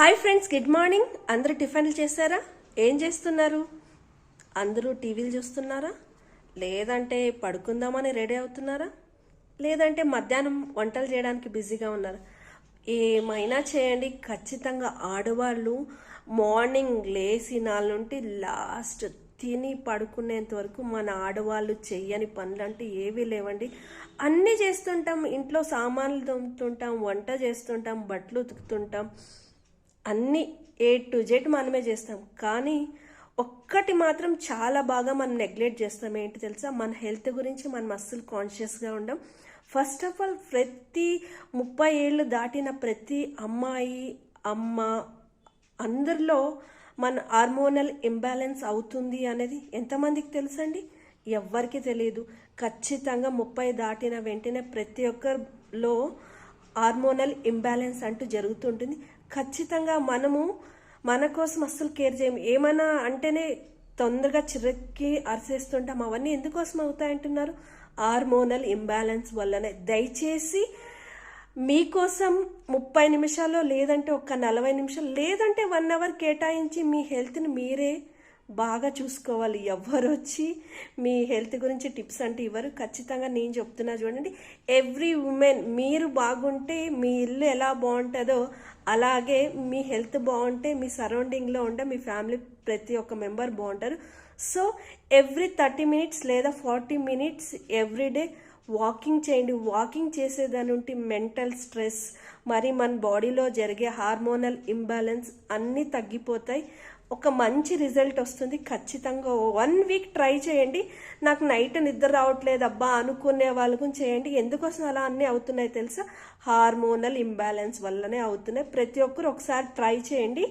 Hi friends good morning. అందరూ టిఫిన్లు చేశారా? ఏం చేస్తున్నారు? అందరూ టీవీలు చూస్తున్నారా? లేదంటే పడుకుందామని రెడీ అవుతున్నారా? లేదంటే మధ్యాహ్నం వంటలు చేయడానికి బిజీగా ఉన్నారా? ఏమైనా చేయండి. ఖచ్చితంగా ఆడవాళ్ళు మార్నింగ్ లేచి నాలుగు నుండి లాస్ట్ తిని పడుకునేంత వరకు మన ఆడవాళ్ళు చెయ్యని పనులు అంటే ఏవీ లేవండి. అన్నీ చేస్తుంటాం. ఇంట్లో సామాన్లు దొమ్ముతుంటాం వంట చేస్తుంటాం బట్టలు ఉతుకుతుంటాం. అన్నీ ఏ టు జెడ్ మనమే చేస్తాం. కానీ ఒక్కటి మాత్రం చాలా బాగా మనం నెగ్లెక్ట్ చేస్తాం. ఏంటి తెలుసా? మన హెల్త్ గురించి మనం అస్సలు కాన్షియస్గా ఉండం. ఫస్ట్ ఆఫ్ ఆల్ ప్రతి ముప్పై ఏళ్ళు దాటిన ప్రతి అమ్మాయి అమ్మ అందరిలో మన హార్మోనల్ ఇంబ్యాలెన్స్ అవుతుంది అనేది ఎంతమందికి తెలుసండి? ఎవ్వరికి తెలియదు. ఖచ్చితంగా ముప్పై దాటిన వెంటనే ప్రతి ఒక్కరిలో హార్మోనల్ ఇంబ్యాలెన్స్ అంటూ జరుగుతుంటుంది. ఖచ్చితంగా మనము మన కోసం అస్సలు కేర్ చేయము ఏమైనా అంటేనే తొందరగా చిరక్కి అరిసేస్తుంటాం. అవన్నీ ఎందుకోసం అవుతాయంటున్నారు హార్మోనల్ ఇంబ్యాలెన్స్ వల్లనే. దయచేసి మీకోసం ముప్పై నిమిషాల్లో లేదంటే ఒక నలభై నిమిషాలు లేదంటే వన్ అవర్ కేటాయించి మీ హెల్త్ని మీరే బాగా చూసుకోవాలి. ఎవరు వచ్చి మీ హెల్త్ గురించి టిప్స్ అంటే ఇవ్వరు. ఖచ్చితంగా నేను చెప్తున్నా చూడండి. ఎవ్రీ ఉమెన్ మీరు బాగుంటే మీ ఇల్లు ఎలా బాగుంటుందో అలాగే మీ హెల్త్ బాగుంటే మీ సరౌండింగ్లో ఉండే మీ ఫ్యామిలీ ప్రతి ఒక్క మెంబర్ బాగుంటారు. సో ఎవ్రీ థర్టీ మినిట్స్ లేదా forty minutes every day walking చేయండి. వాకింగ్ చేసేదాని ఉంటే మెంటల్ స్ట్రెస్ మరి మన బాడీలో జరిగే హార్మోనల్ ఇంబ్యాలెన్స్ అన్నీ తగ్గిపోతాయి. ఒక మంచి రిజల్ట్ వస్తుంది. ఖచ్చితంగా వన్ వీక్ ట్రై చేయండి. నాకు నైట్ నిద్ర రావట్లేదు అబ్బా అనుకునే వాళ్ళకు చేయండి. ఎందుకోసం అలా అన్నీ అవుతున్నాయి తెలుసా? హార్మోనల్ ఇంబ్యాలెన్స్ వల్లనే అవుతున్నాయి. ప్రతి ఒక్కరు ఒకసారి ట్రై చేయండి.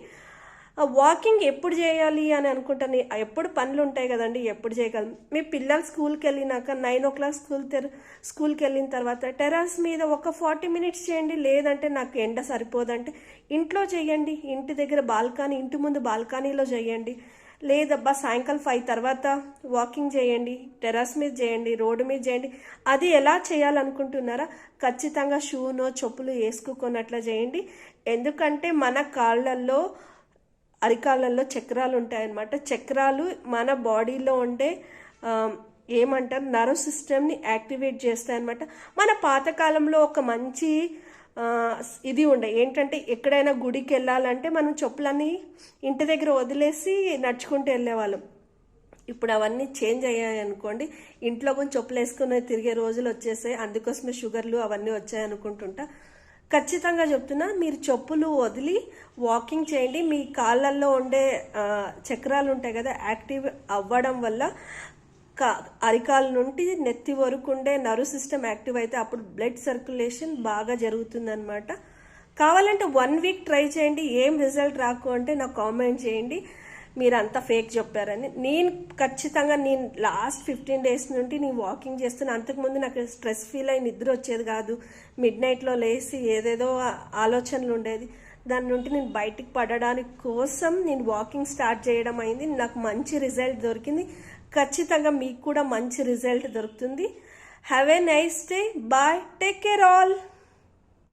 వాకింగ్ ఎప్పుడు చేయాలి అని అనుకుంటాను. ఎప్పుడు పనులు ఉంటాయి కదండి ఎప్పుడు చేయగలం. మీ పిల్లలు స్కూల్కి వెళ్ళినాక నైన్ ఓ క్లాక్ స్కూల్ తెర స్కూల్కి వెళ్ళిన తర్వాత టెర్రస్ మీద ఒక ఫార్టీ మినిట్స్ చేయండి లేదంటే నాకు ఎండ సరిపోదంటే ఇంట్లో చేయండి. ఇంటి దగ్గర బాల్కనీ ఇంటి ముందు బాల్కనీలో చేయండి. లేదబ్బా సాయంకాలం ఫైవ్ తర్వాత వాకింగ్ చేయండి టెర్రస్ మీద చేయండి రోడ్డు మీద చేయండి. అది ఎలా చేయాలనుకుంటున్నారా? ఖచ్చితంగా షూనో చెప్పులు వేసుకోకున్నట్లా చేయండి. ఎందుకంటే మన కాళ్ళల్లో అరికాళ్ళల్లో చక్రాలు ఉంటాయన్నమాట చక్రాలు మన బాడీలో ఉండే ఏమంటారు నర్వ్ సిస్టమ్ని యాక్టివేట్ చేస్తాయన్నమాట. మన పాతకాలంలో ఒక మంచి ఇది ఉండే ఏంటంటే ఎక్కడైనా గుడికి వెళ్ళాలంటే మనం చెప్పులన్నీ ఇంటి దగ్గర వదిలేసి నడుచుకుంటూ వెళ్ళేవాళ్ళం. ఇప్పుడు అవన్నీ చేంజ్ అయ్యాయి అనుకోండి ఇంట్లో కొంచెం చెప్పులు వేసుకుని తిరిగే రోజులు వచ్చేసాయి అందుకోసమే షుగర్లు అవన్నీ వచ్చాయి అనుకుంటుంటా ఖచ్చితంగా చెప్తున్నా మీరు చెప్పులు వదిలి వాకింగ్ చేయండి. మీ కాళ్ళల్లో ఉండే చక్రాలు ఉంటాయి కదా యాక్టివ్ అవ్వడం వల్ల కా అరికాల నుండి నెత్తి వరకు ఉండే నర్వ్ సిస్టమ్ యాక్టివ్ అయితే అప్పుడు బ్లడ్ సర్క్యులేషన్ బాగా జరుగుతుందన్నమాట. కావాలంటే వన్ వీక్ ట్రై చేయండి. ఏం రిజల్ట్ రాకు అంటే నాకు కామెంట్ చేయండి. మీరంతా ఫేక్ చెప్పారని. నేను ఖచ్చితంగా నేను లాస్ట్ ఫిఫ్టీన్ డేస్ నుండి నేను వాకింగ్ చేస్తున్నా. అంతకుముందు నాకు స్ట్రెస్ ఫీల్ అయి నిద్ర వచ్చేది కాదు. మిడ్ నైట్లో లేచి ఏదేదో ఆలోచనలు ఉండేది. దాని నుండి నేను బయటికి పడడానికి కోసం నేను వాకింగ్ స్టార్ట్ చేయడం అయింది. నాకు మంచి రిజల్ట్ దొరికింది. ఖచ్చితంగా మీకు కూడా మంచి రిజల్ట్ దొరుకుతుంది. Have a nice day. Bye. Take care all.